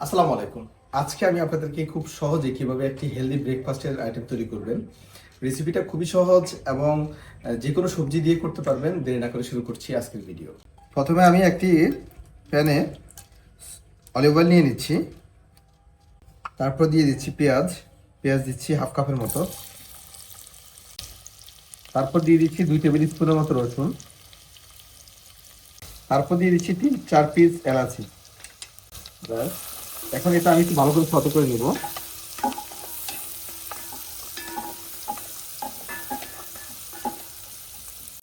আসসালামু আলাইকুম। আজকে আমি আপনাদেরকে খুব সহজে কীভাবে একটি হেলদি ব্রেকফাস্টের আইটেম তৈরি করবেন। রেসিপিটা খুবই সহজ এবং যে কোনো সবজি দিয়ে করতে পারবেন। দেরি না করে শুরু করছি আজকের ভিডিও প্রথমে আমি একটি প্যানে অলিভ অয়েল নিয়ে নিচ্ছি। তারপর দিয়ে দিচ্ছি পেঁয়াজ। পেঁয়াজ দিচ্ছি হাফ কাপের মতো। তারপর দিয়ে দিচ্ছি দুই টেবিল স্পুনের মতো রসুন। তারপর দিয়ে দিচ্ছি তিন, চার পিস এলাচি। ব্যাস। এখন এটা আমি একটু ভালো করে ফটো করে নেব।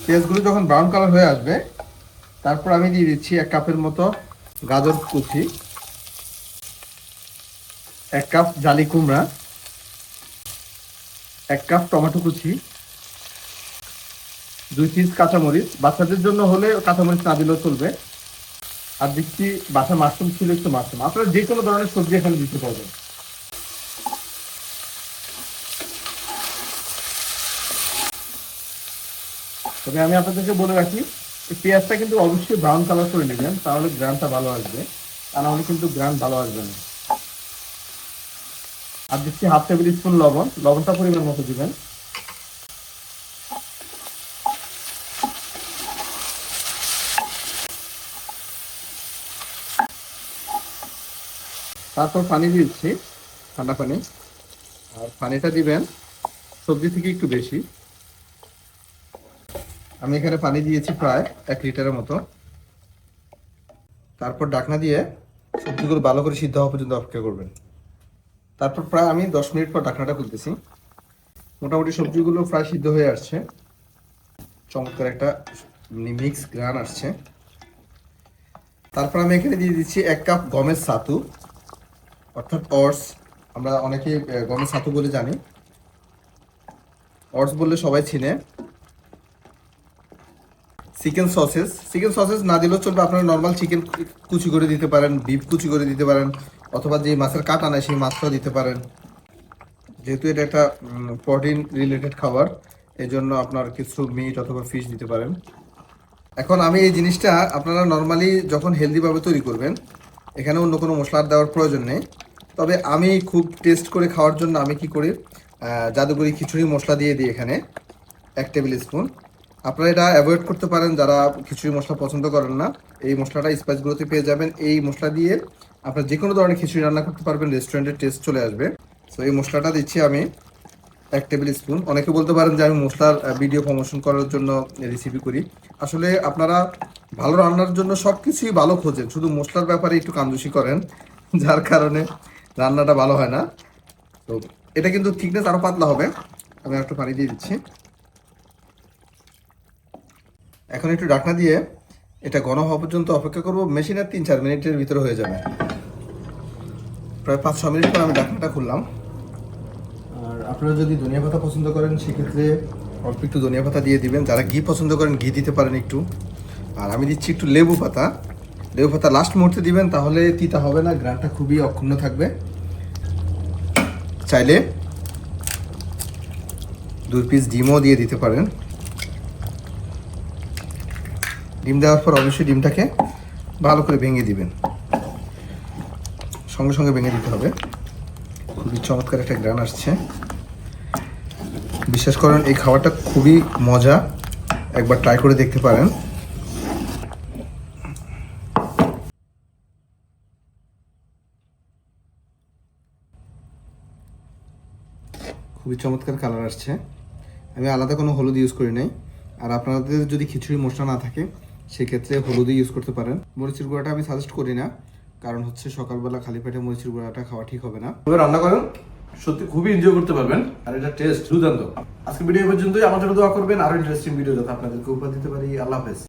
পেঁয়াজগুলো যখন ব্রাউন কালার হয়ে আসবে, তারপর আমি দিয়ে দিচ্ছি এক কাপের মতো গাজর কুচি, এক কাপ জালি কুমড়া, এক কাপ টমেটো কুচি, দুই পিস কাঁচামরিচ। বাচ্চাদের জন্য হলে কাঁচামরিচ না দিলেও চলবে। আর দিচ্ছি বাসা মাশরুম ছিল একটু মাশরুম। আপনারা যে কোনো ধরনের সবজি এখানে দিতে পারবেন। তবে আমি আপনাদেরকে বলে রাখি পেঁয়াজটা কিন্তু অবশ্যই ব্রাউন কালার করে নেবেন, তাহলে গ্রানটা ভালো আসবে। তা নাহলে কিন্তু গ্রান ভালো আসবে না। আর দিচ্ছি হাফ টেবিল স্পুন লবণ। লবণটা পরিমাণ মতো দিবেন। তারপর পানি দিচ্ছি, ঠান্ডা পানি। আর পানিটা দিবেন সবজি থেকে একটু বেশি। আমি এখানে পানি দিয়েছি প্রায় এক লিটারের মতো। তারপর ডাকনা দিয়ে সবজিগুলো ভালো করে সিদ্ধ হওয়া পর্যন্ত অপেক্ষা করবেন। তারপর প্রায় আমি দশ মিনিট পর ডাকনাটা খুলতেছি। মোটামুটি সবজিগুলো প্রায় সিদ্ধ হয়ে আসছে। চমৎকার একটা মিক্স গ্রান আসছে। তারপর আমি এখানে দিয়ে দিচ্ছি এক কাপ গমের ছাতু। অর্থাৎ অর্স আমরা অনেকে আহ, গমের ছাতু বলে জানি। অর্স বললে সবাই চিনে। Chicken sausages. চিকেন সসেস না দিলেও চলবে আপনারা নর্মাল চিকেন কুচি করে দিতে পারেন বিফ কুচি করে দিতে পারেন অথবা যে মাছের কাটা নেয় সেই মাছটা দিতে পারেন। যেহেতু এটা একটা প্রোটিন রিলেটেড খাবার এই জন্য আপনার কিছু মিট অথবা ফিশ দিতে পারেন। এখন আমি এই জিনিসটা আপনারা নর্মালি যখন হেলদিভাবে তৈরি করবেন এখানে অন্য কোনো মশলা দেওয়ার প্রয়োজন নেই। তবে আমি খুব টেস্ট করে খাওয়ার জন্য আমি কি করি জাদুগরি খিচুড়ি মশলা দিয়ে দিই এখানে, এক টেবিল স্পুন আপনারা এটা অ্যাভয়েড করতে পারেন, যারা খিচুড়ি মশলা পছন্দ করেন না, এই মশলাটা স্পাইসগুলোতে পেয়ে যাবেন। এই মশলা দিয়ে আপনারা যে কোনো ধরনের খিচুড়ি রান্না করতে পারবেন রেস্টুরেন্টের টেস্ট চলে আসবে। তো এই মশলাটা দিচ্ছি আমি এক টেবিল স্পুন অনেকে বলতে পারেন যে আমি মশলার ভিডিও প্রমোশন করার জন্য রেসিপি করি। আসলে আপনারা ভালো রান্নার জন্য সব কিছুই ভালো খোঁজেন। শুধু মশলার ব্যাপারে একটু কান্দুসি করেন, যার কারণে রান্নাটা ভালো হয় না। তো এটা কিন্তু থিকনেস আরও পাতলা হবে। আমি একটু পানি দিয়ে দিচ্ছি। এখন একটু ডাকনা দিয়ে এটা ঘন হওয়া পর্যন্ত অপেক্ষা করব। মেশিনের তিন চার মিনিটের ভিতরে হয়ে যাবে। প্রায় পাঁচ ছ মিনিট পর আমি ডাকনাটা খুললাম। আপনারা যদি ধনিয়া পাতা পছন্দ করেন, সেক্ষেত্রে অল্প একটু ধনিয়া পাতা দিয়ে দিবেন। যারা ঘি পছন্দ করেন, ঘি দিতে পারেন একটু। আর আমি দিচ্ছি একটু লেবু পাতা। লেবু পাতা লাস্ট মুহূর্তে দিবেন, তাহলে তিতা হবে না গ্রানটা খুবই অক্ষুণ্ণ থাকবে। চাইলে দুই পিস ডিমও দিয়ে দিতে পারেন। ডিম দেওয়ার পর অবশ্যই ডিমটাকে ভালো করে ভেঙে দিবেন। সঙ্গে সঙ্গে ভেঙে দিতে হবে। খুবই চমৎকার একটা গ্রান আসছে। বিশ্বাস করেন, এই খাবারটা খুবই মজা। একবার ট্রাই করে দেখতে পারেন। খুবই চমৎকার কালার আসছে। আমি আলাদা কোনো হলুদ ইউজ করি নাই। আর আপনাদের যদি খিচুড়ি মশলা না থাকে, সেক্ষেত্রে হলুদই ইউজ করতে পারেন। মরিচের গুঁড়াটা আমি সাজেস্ট করি না, কারণ হচ্ছে সকালবেলা খালি পেটে মরিচের গুঁড়াটা খাওয়া ঠিক হবে না। রান্না করেন। সত্যি খুবই এনজয় করতে পারবেন। আর এটা টেস্ট দুর্দান্ত। আজকে ভিডিও পর্যন্তই। আমার জন্য দোয়া করবেন। আরও ইন্টারেস্টিং ভিডিও যাতে আপনাদেরকে উপহার দিতে পারি। আল্লাহ হাফেজ।